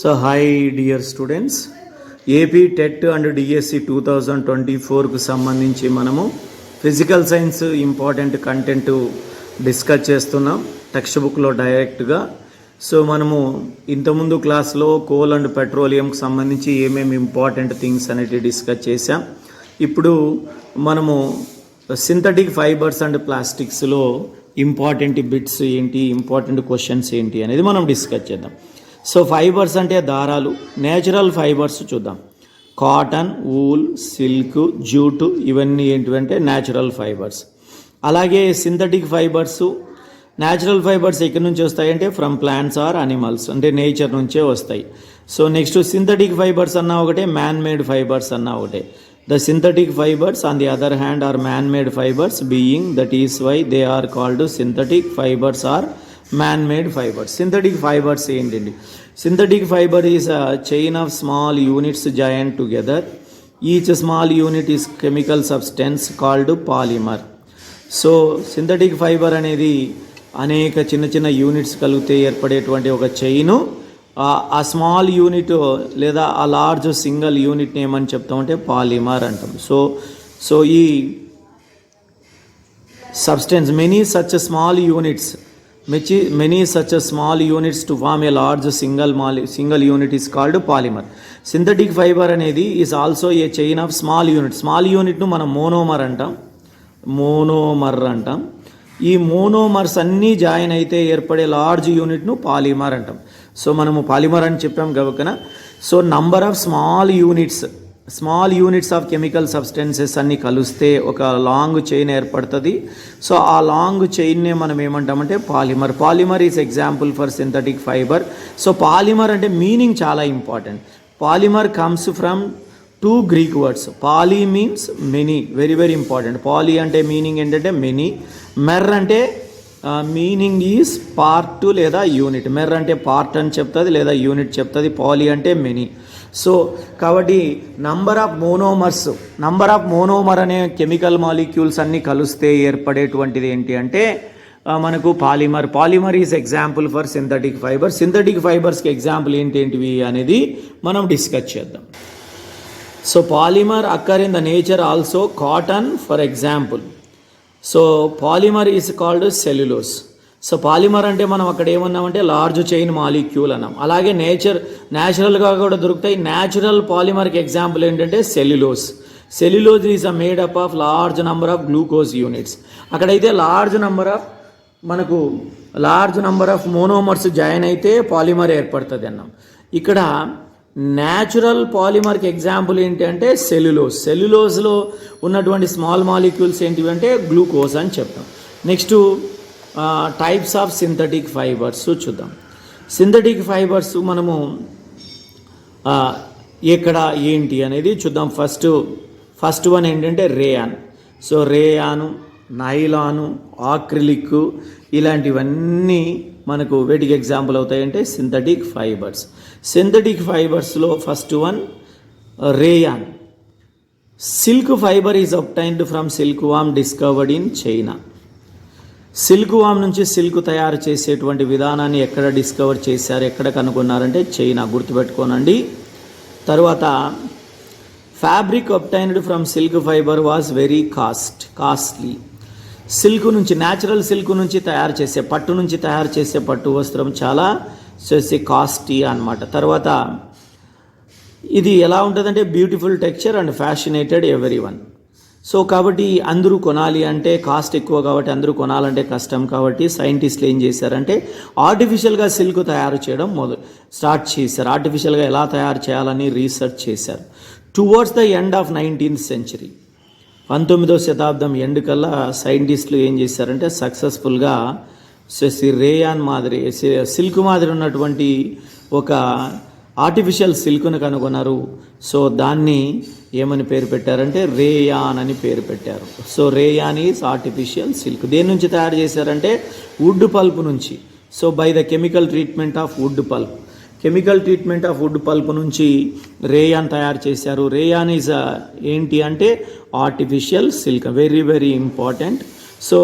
So hi dear students AP TET and DSC two thousand twenty ఫోర్కు సంబంధించి మనము physical science important content discuss చేస్తున్నాం. Text బుక్లో డైరెక్ట్గా so మనము ఇంతకుముందు క్లాస్లో కోల్ అండ్ పెట్రోలియంకి సంబంధించి ఏమేమి ఇంపార్టెంట్ థింగ్స్ అనేటివి డిస్కస్ చేసాం ఇప్పుడు మనము సింథటిక్ ఫైబర్స్ అండ్ ప్లాస్టిక్స్లో ఇంపార్టెంట్ బిట్స్ ఏంటి ఇంపార్టెంట్ క్వశ్చన్స్ ఏంటి అనేది మనం డిస్కస్ చేద్దాం. సో ఫైబర్స్ అంటే దారాలు. నేచురల్ ఫైబర్స్ చూద్దాం. కాటన్ వూల్ సిల్క్ జూటు ఇవన్నీ ఏంటివంటే న్యాచురల్ ఫైబర్స్. అలాగే సింథటిక్ ఫైబర్స్. న్యాచురల్ ఫైబర్స్ ఎక్కడి నుంచి వస్తాయంటే ఫ్రమ్ ప్లాంట్స్ ఆర్ అనిమల్స్. అంటే నేచర్ నుంచే వస్తాయి. సో నెక్స్ట్ సింథటిక్ ఫైబర్స్ అన్నా ఒకటే మ్యాన్ మేడ్ ఫైబర్స్ అన్నా ఒకటే. The synthetic fibres on the other hand or man made fibres. Being that is why they are called synthetic fibres or man made fibres synthetic fibres ఏంటండి? Synthetic fibre is a chain of small units joint together each small unit is chemical substance called polymer so synthetic fibre అనేది అనేక చిన్న చిన్న units కలిగితే ఏర్పడేటువంటి ఒక chain ఆ small unit లేదా ఆ లార్జ్ సింగిల్ యూనిట్ని ఏమని చెప్తామంటే పాలిమర్ అంటాం. సో సో ఈ substance many such small units మెచి many such small units to form a large single Mali single unit is called polymer synthetic fibre అనేది is also a chain of small unit small యూనిట్ను మనం monomer అంటాం. Monomer అంటాం. ఈ monomers అన్నీ join అయితే ఏర్పడే large యూనిట్ను పాలిమర్ అంటాం. సో మనము పాలిమర్ అని చెప్పాం కనుక so number of small units small units of chemical substances అన్నీ కలిస్తే ఒక లాంగ్ చైన్ ఏర్పడుతుంది. సో ఆ లాంగ్ చైన్నే మనం ఏమంటామంటే polymer polymer is example for synthetic fibre so polymer అంటే మీనింగ్ చాలా important polymer comes from two Greek words poly means many very very important poly అంటే మీనింగ్ ఏంటంటే మెనీ మెర్ అంటే మీనింగ్ ఈజ్ పార్ట్ లేదా unit mer అంటే part అని చెప్తుంది లేదా యూనిట్ చెప్తుంది. పాలీ అంటే మెనీ సో కాబట్టి number of monomers number of monomer అనే కెమికల్ మాలిక్యూల్స్ అన్నీ కలిస్తే ఏర్పడేటువంటిది ఏంటి అంటే మనకు polymer polymer is example for synthetic fibre synthetic ఫైబర్స్కి example ఏంటేంటివి అనేది మనం డిస్కస్ చేద్దాం. So polymer occur in the nature also cotton for example so polymer is called cellulose so polymer అంటే మనం అక్కడ ఏమన్నామంటే లార్జ్ చైన్ మాలిక్యూల్ అన్నాం. అలాగే నేచర్ న్యాచురల్గా కూడా దొరుకుతాయి. న్యాచురల్ పాలిమర్కి ఎగ్జాంపుల్ ఏంటంటే cellulose. Cellulose is a made up of large number of glucose units. అక్కడైతే లార్జ్ నంబర్ ఆఫ్ మనకు large number of monomers join అయితే పాలిమర్ ఏర్పడుతుంది అన్నాం. ఇక్కడ న్యాచురల్ పాలిమర్కి ఎగ్జాంపుల్ ఏంటి అంటే సెల్యులోస్. సెల్యులోస్లో ఉన్నటువంటి స్మాల్ మాలిక్యూల్స్ ఏంటివి అంటే గ్లూకోజ్ అని చెప్తాం. Next types of synthetic fibres చూద్దాం. సింథటిక్ ఫైబర్స్ మనము ఇక్కడ ఎక్కడ ఏంటి అనేది చూద్దాం. ఫస్ట్ ఫస్ట్ వన్ ఏంటంటే rayon. So rayon nylon acrylic ఇలాంటివన్నీ మనకు వేటికి ఎగ్జాంపుల్ అవుతాయంటే synthetic fibres synthetic ఫైబర్స్లో first one rayon. Silk fibre is obtained from silk worm discovered in China silk worm నుంచి సిల్క్ తయారు చేసేటువంటి విధానాన్ని ఎక్కడ డిస్కవర్ చేశారు ఎక్కడ కనుగొన్నారంటే చైనా. గుర్తుపెట్టుకోనండి. తర్వాత fabric obtained from silk fibre was very cost costly. Silk నుంచి న్యాచురల్ సిల్క్ నుంచి తయారు చేసే పట్టు నుంచి తయారు చేసే పట్టు వస్త్రం చాలా చేసే కాస్టీ అన్నమాట. తర్వాత ఇది ఎలా ఉంటుందంటే beautiful texture and fascinated everyone so కాబట్టి అందరూ కొనాలి అంటే కాస్ట్ ఎక్కువ కాబట్టి అందరూ కొనాలంటే కష్టం కాబట్టి సైంటిస్టులు ఏం చేశారంటే ఆర్టిఫిషియల్గా సిల్క్ తయారు చేయడం మొదలు స్టార్ట్ చేశారు. ఆర్టిఫిషియల్గా ఎలా తయారు చేయాలని రీసెర్చ్ చేశారు. Towards the end of nineteenth century పంతొమ్మిదో శతాబ్దం ఎండ్ కల్లా సైంటిస్టులు ఏం చేశారంటే సక్సెస్ఫుల్గా రేయాన్ మాదిరి సి- సిల్క్ మాదిరి ఉన్నటువంటి ఒక ఆర్టిఫిషియల్ సిల్క్ను కనుగొన్నారు. సో దాన్ని ఏమని పేరు పెట్టారంటే రేయాన్ అని పేరు పెట్టారు. So rayon is artificial silk దేని నుంచి తయారు చేశారంటే వుడ్ పల్ప్ నుంచి. So by the chemical treatment of wood pulp chemical treatment of wood pulp నుంచి రేయాన్ తయారు చేశారు. రేయాన్ ఈజ్ ఏంటి అంటే artificial silk very very important so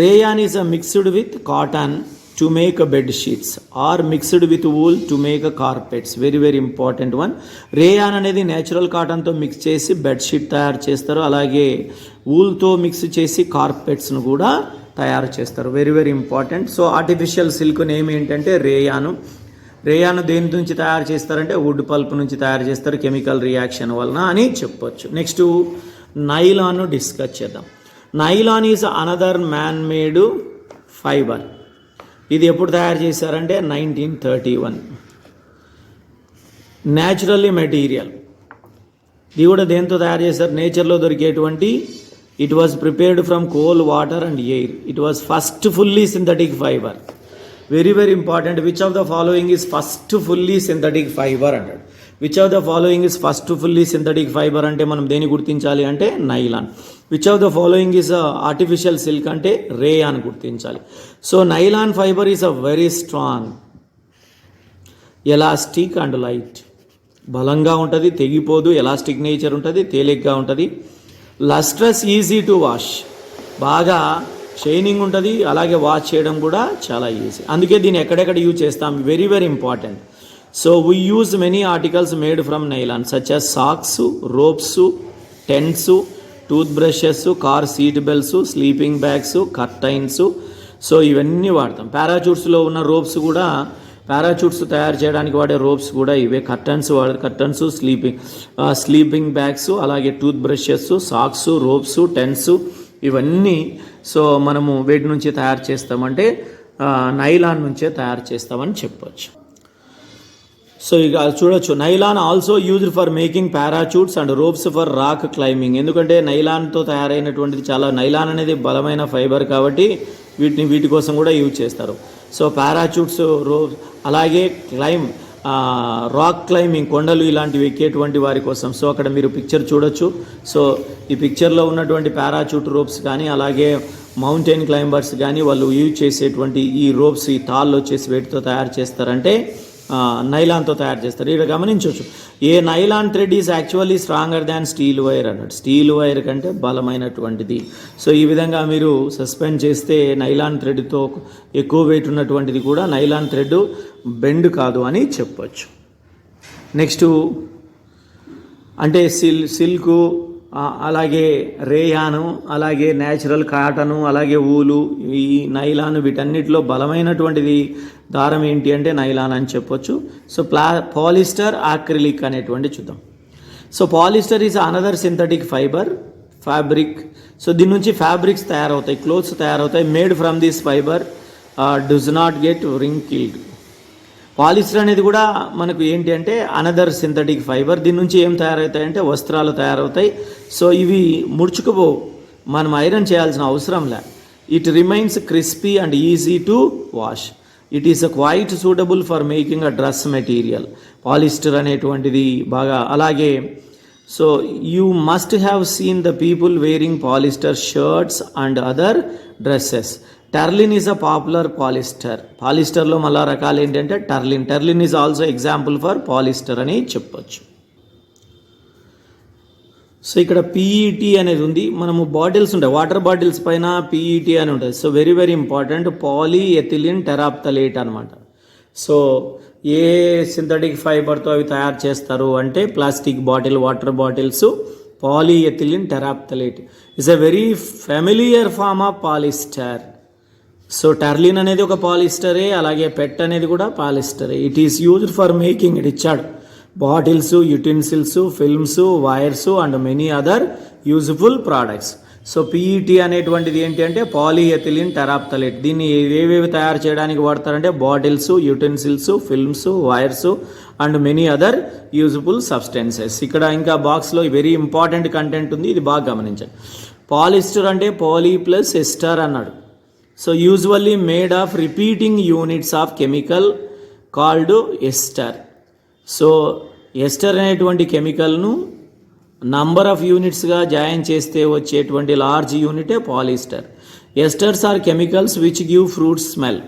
rayon is a mixed with cotton to make bed sheets or mixed with wool to make carpets very very important one rayon అనేది natural కాటన్తో mix చేసి bedsheet తయారు చేస్తారు. అలాగే వూల్తో mix చేసి కార్పెట్స్ను కూడా తయారు చేస్తారు. Very very important so artificial silk name ఏంటంటే రేయాను. రేయాను దేని నుంచి తయారు చేస్తారంటే వుడ్ పల్ప్ నుంచి తయారు చేస్తారు. కెమికల్ రియాక్షన్ వలన అని చెప్పొచ్చు. నెక్స్ట్ నైలాన్ డిస్కస్ చేద్దాం. Nylon is another man made fibre ఇది ఎప్పుడు తయారు చేశారంటే nineteen thirty one naturally material ఇది కూడా దేంతో తయారు చేశారు? నేచర్లో దొరికేటువంటి it was prepared from coal water and air it was first fully synthetic fibre very very important which of the following is first fully synthetic fibre అంటాడు which of the following is first fully synthetic fibre అంటే మనం దేని గుర్తించాలి అంటే nylon which of the following is artificial silk అంటే ray అని గుర్తించాలి. So nylon fibre is a very strong elastic and light బలంగా ఉంటుంది తెగిపోదు ఎలాస్టిక్ నేచర్ ఉంటుంది తేలిగ్గా ఉంటుంది. లస్ట్రస్ ఈజీ టు వాష్ బాగా షైనింగ్ ఉంటుంది అలాగే వాష్ చేయడం కూడా చాలా ఈజీ అందుకే దీన్ని ఎక్కడెక్కడ యూజ్ చేస్తాం? Very very important so we use many articles made from nylon such as socks ropes tents tooth brushes car seat belts sleeping bags curtains so ఇవన్నీ వాడతాం. పారాచూట్స్లో ఉన్న రోప్స్ కూడా పారాచూట్స్ తయారు చేయడానికి వాడే రోప్స్ కూడా ఇవే. కర్టన్స్ వాడే కర్టన్స్ స్లీపింగ్ స్లీపింగ్ బ్యాగ్స్ అలాగే tooth brushes socks ropes tents ఇవన్నీ సో మనము వేటి నుంచి తయారు చేస్తామంటే నైలాన్ నుంచే తయారు చేస్తామని చెప్పవచ్చు సో ఇక చూడొచ్చు. Nylon also used for making parachutes and ropes for rock climbing ఎందుకంటే నైలాన్తో తయారైనటువంటిది చాలా నైలాన్ అనేది బలమైన ఫైబర్ కాబట్టి వీటిని వీటి కోసం కూడా యూజ్ చేస్తారు. సో పారాచూట్స్ రోప్ అలాగే క్లైమ్ రాక్ క్లైంబింగ్ కొండలు ఇలాంటివి ఎక్కేటువంటి వారి కోసం. సో అక్కడ మీరు పిక్చర్ చూడొచ్చు. సో ఈ పిక్చర్లో ఉన్నటువంటి పారాచూట్ రోప్స్ కానీ అలాగే మౌంటైన్ క్లైంబర్స్ కానీ వాళ్ళు యూజ్ చేసేటువంటి ఈ రోప్స్ ఈ తాళ్ళు వచ్చేసి వేటితో తయారు చేస్తారంటే నైలాన్తో తయారు చేస్తారు. ఇక్కడ గమనించవచ్చు a nylon thread is actually stronger than steel wire అన్నట్టు స్టీల్ వైర్ కంటే బలమైనటువంటిది. సో ఈ విధంగా మీరు సస్పెండ్ చేస్తే నైలాన్ థ్రెడ్తో ఎక్కువ వెయిట్ ఉన్నటువంటిది కూడా నైలాన్ థ్రెడ్ బెండ్ కాదు అని చెప్పొచ్చు. నెక్స్ట్ అంటే సిల్ సిల్కు అలాగే రేయాను అలాగే న్యాచురల్ కాటను అలాగే ఊలు ఈ నైలాన్ వీటన్నిటిలో బలమైనటువంటిది దారం ఏంటి అంటే నైలాన్ అని చెప్పొచ్చు. సో ప్లా పాలిస్టర్ ఆక్రిలిక్ అనేటువంటి చూద్దాం. So polyester is another synthetic fibre fabric. So దీని నుంచి ఫ్యాబ్రిక్స్ తయారవుతాయి క్లోత్స్ తయారవుతాయి made from this fibre does not get wrinkled polyester అనేది కూడా మనకు ఏంటి అంటే అనదర్ సింథటిక్ ఫైబర్. దీని నుంచి ఏం తయారవుతాయంటే వస్త్రాలు తయారవుతాయి. సో ఇవి ముడుచుకుపోవు మనం ఐరన్ చేయాల్సిన అవసరం లే. It remains crispy and easy to wash it is quite suitable for making a dress material polyester అనేటువంటిది బాగా అలాగే so you must have seen the people wearing polyester shirts and other dresses terylene is a popular polyester పాలిస్టర్లో మళ్ళా రకాలు ఏంటంటే terylene terylene is also example for polyester అని చెప్పొచ్చు. So ఇక్కడ PET అనేది ఉంది. మనము బాటిల్స్ ఉంటాయి. వాటర్ బాటిల్స్ పైన పీఈటీ అని ఉంటుంది. So very very important poly ethylene terephthalate అనమాట సో ఏ సింథటిక్ ఫైబర్తో అవి తయారు చేస్తారు అంటే plastic bottle water bottles poly ethylene terephthalate is a very familiar form of polyester so terylene అనేది ఒక పాలిస్టరే అలాగే పెట్ అనేది కూడా పాలిస్టరే it is used for making it ఇచ్చాడు bottles utensils films wires and many other useful products so PET అనేటువంటిది ఏంటి అంటే పాలిఎథిలిన్ టెరాప్తలేట్ దీన్ని ఏవేవి తయారు చేయడానికి వాడతారంటే bottles utensils films wires and many other useful substances ఇక్కడ ఇంకా బాక్స్లో వెరీ ఇంపార్టెంట్ కంటెంట్ ఉంది ఇది బాగా గమనించండి. పాలిస్టర్ అంటే పాలీ ప్లస్ ఎస్టర్ అన్నాడు. So usually made of repeating units of chemical called ester so ester అనేటువంటి కెమికల్ను నంబర్ ఆఫ్ యూనిట్స్గా జాయిన్ చేస్తే వచ్చేటువంటి large యూనిటే polyester. Esters are chemicals which give fruit smell.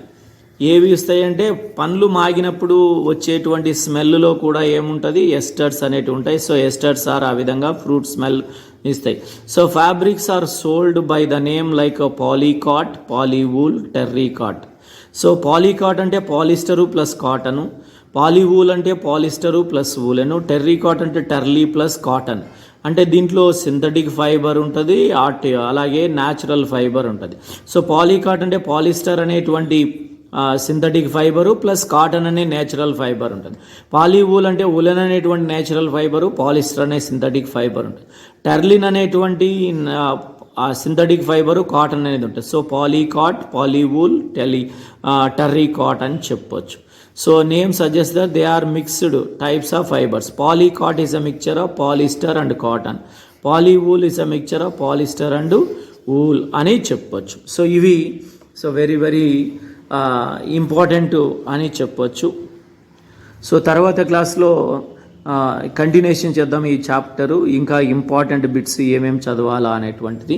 ఏవి ఇస్తాయంటే పండ్లు మాగినప్పుడు వచ్చేటువంటి స్మెల్లో కూడా ఏముంటుంది? ఎస్టర్స్ అనేటివి ఉంటాయి. సో ఎస్టర్స్ ఆర్ ఆ విధంగా ఫ్రూట్ స్మెల్ ఇస్తాయి. So fabrics are sold by the name like polycot polywool terrycot so polycot అంటే పాలిస్టరు ప్లస్ కాటను. పాలీవూల్ అంటే పాలిస్టరు ప్లస్ వూలెను టెర్రీకాట్ అంటే టెర్లీ ప్లస్ కాటన్. అంటే దీంట్లో సింథటిక్ ఫైబర్ ఉంటుంది ఆర్ట్ అలాగే న్యాచురల్ ఫైబర్ ఉంటుంది. సో పాలీకాట్ అంటే పాలిస్టర్ అనేటువంటి సింథటిక్ ఫైబరు ప్లస్ కాటన్ అనే నేచురల్ ఫైబర్ ఉంటుంది. పాలీవూల్ అంటే ఉలెన్ అనేటువంటి నేచురల్ ఫైబరు పాలిస్టర్ అనే సింథటిక్ ఫైబర్ ఉంటుంది. టెర్లిన్ అనేటువంటి సింథటిక్ ఫైబరు కాటన్ అనేది ఉంటుంది. సో పాలీకాట్ పాలీవూల్ టెలి టర్రీ కాట్ అని చెప్పొచ్చు. So name suggest that they are mixed types of fibres polycot is a mixture of polyester and cotton polywool is a mixture of polyester and wool అని చెప్పొచ్చు. So ఇవి so very very important అని చెప్పొచ్చు. So తర్వాత క్లాస్లో continuation చేద్దాం ఈ chapter ఇంకా ఇంపార్టెంట్ బిట్స్ ఏమేమి చదవాలా అనేటువంటిది.